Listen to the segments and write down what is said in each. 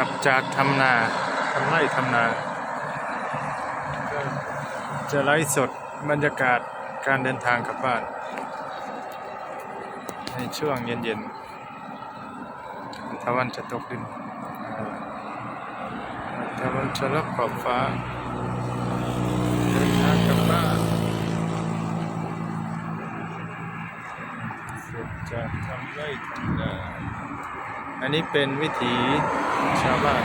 กลับจากทำนาทำไร่ทำนาจะไลฟ์สดบรรยากาศการเดินทางกลับบ้าน ในช่วงเย็นๆตะวันจะตกดินตะวันจะรับขอบฟ้า เดินทางกลับบ้านเสร็จจากทำไร่ทำนาอันนี้เป็นวิถี ชาวบ้าน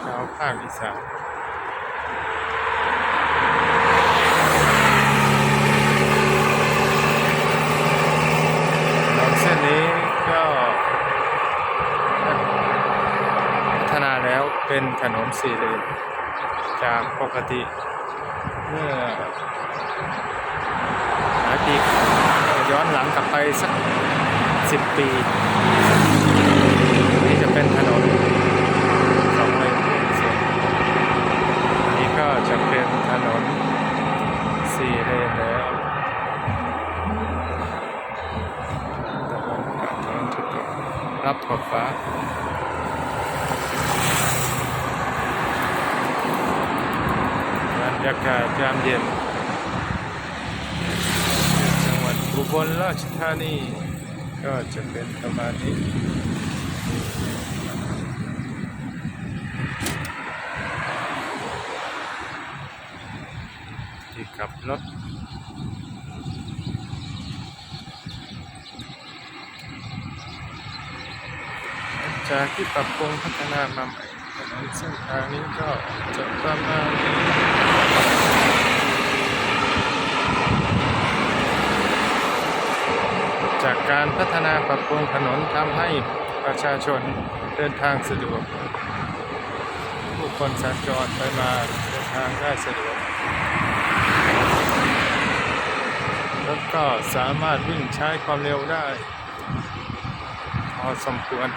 ชาวภาคอีสานถนนเส้นนี้ก็พัฒนาแล้วเป็นถนนสี่เลนจากปกติเมื่อหลายปี ย้อนหลังกลับไปสักสิบปีนี่จะเป็นถนนสองเลนเส้นอันนี้ก็จะเป็นถนนสี่เลนแล้วแต่ว่าถนนจะตกรับขอบฟ้าบรรยากาศยามเย็น จังหวัดอุ บลราชธานี ก็จะเป็นประมาณนี้ที่ขับรถจากที่ปรับปรุงพัฒนามาใหม่เส้นทางนี้ก็จะประมาณนี้ จา การพัฒนาปรับปรุงถนนทำให้ประชาชนเดินทางสะดวก ผู้คนสัญจรไปมาเดินทางได้สะดวกรถก็สามารถวิ่งใช้ความเร็วได้พอสมควร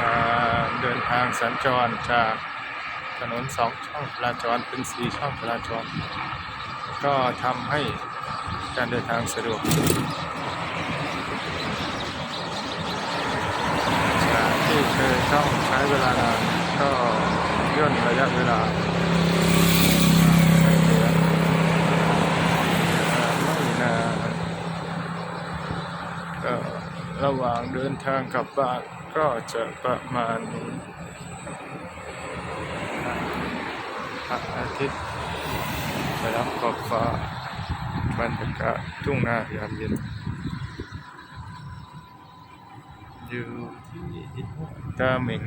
การเดินทางสัญจรจากถนนสองช่องจราจรเป็นสี่ช่องจราจร ก็ทำให้การเดินทางสะดวกจากที่เคยต้องใช้เวลานานก็ย่นระยะเวลาไม่นานก็ระหว่างเดินทางกลับบ้านก็จะประมาณนี้พระอาทิตย์ ไปรับขอบฟ้าบรรยากาศทุ่งนายามเย็นอยู่ที่ตาเมง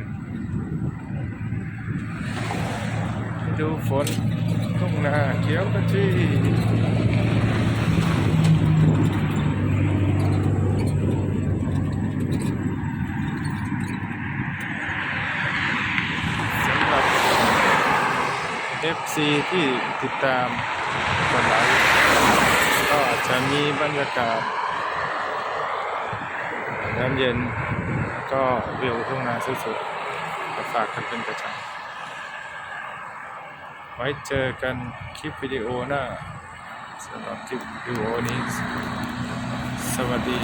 ดูฝนทุ่งนาเขียวกระจีำหรับ FC ที่ติดตามกดไลค์ก็จะมีบรรยากาศน้ำเย็นก็วิวทุ่งนาสวยๆมาฝากกันเป็นประจำไว้เจอกันคลิปวิดีโอหน้าสำหรับคลิปวิดีโอนี้ สวัสดี